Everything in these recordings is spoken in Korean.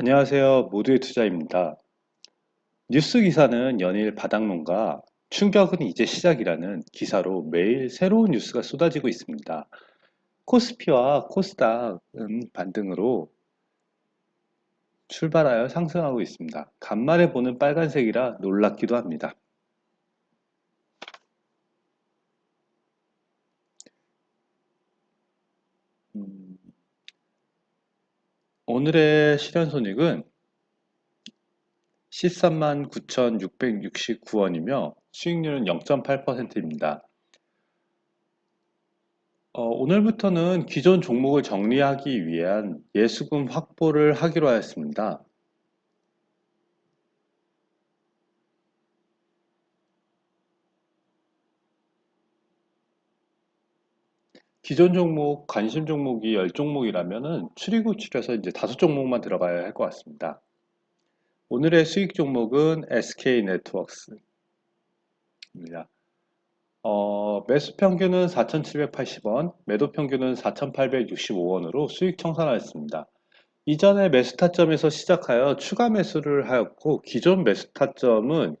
안녕하세요. 모두의 투자입니다. 뉴스 기사는 연일 바닥론과 충격은 이제 시작이라는 기사로 매일 새로운 뉴스가 쏟아지고 있습니다. 코스피와 코스닥은 반등으로 출발하여 상승하고 있습니다. 간만에 보는 빨간색이라 놀랍기도 합니다. 음, 오늘의 실현 손익은 13만 9,669원이며 수익률은 0.8%입니다. 어, 오늘부터는 기존 종목을 정리하기 위한 예수금 확보를 하기로 하였습니다. 기존 종목, 관심 종목이 10종목이라면은 추리고 추려서 이제 다섯 종목만 들어가야 할 것 같습니다. 오늘의 수익 종목은 SK 네트워크스입니다. 어, 매수 평균은 4,780원, 매도 평균은 4,865원으로 수익 청산하였습니다. 이전에 매수 타점에서 시작하여 추가 매수를 하였고 기존 매수 타점은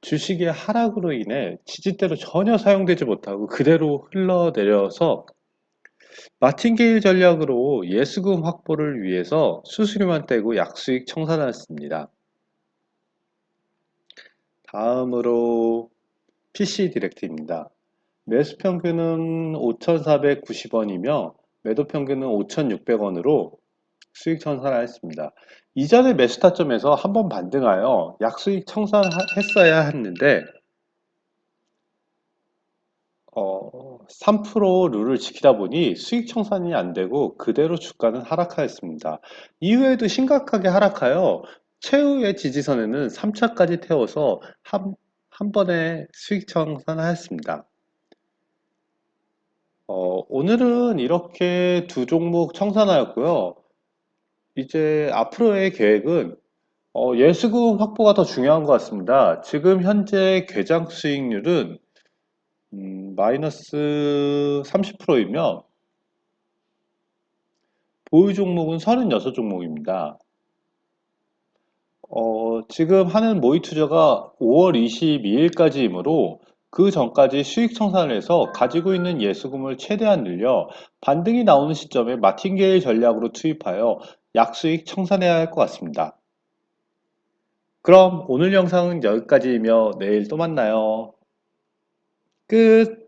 주식의 하락으로 인해 지지대로 전혀 사용되지 못하고 그대로 흘러내려서 마틴게일 전략으로 예수금 확보를 위해서 수수료만 떼고 약수익 청산하였습니다. 다음으로 PC 디렉트입니다. 매수 평균은 5,490원이며 매도 평균은 5,600원으로 수익 청산하였습니다. 이전에 매수 타점에서 한번 반등하여 약수익 청산했어야 했는데 어, 3% 룰을 지키다 보니 수익 청산이 안 되고 그대로 주가는 하락하였습니다. 이후에도 심각하게 하락하여 최후의 지지선에는 3차까지 태워서 한, 한 번에 수익 청산하였습니다. 어, 오늘은 이렇게 두 종목 청산하였고요. 이제 앞으로의 계획은 어, 예수금 확보가 더 중요한 것 같습니다. 지금 현재 괴장 수익률은 음, 마이너스 30%이며 보유 종목은 36종목입니다. 어, 지금 하는 모의 투자가 5월 22일까지이므로 그 전까지 수익 청산을 해서 가지고 있는 예수금을 최대한 늘려 반등이 나오는 시점에 마틴게일 전략으로 투입하여 약수익 청산해야 할 것 같습니다. 그럼 오늘 영상은 여기까지이며 내일 또 만나요. 끝!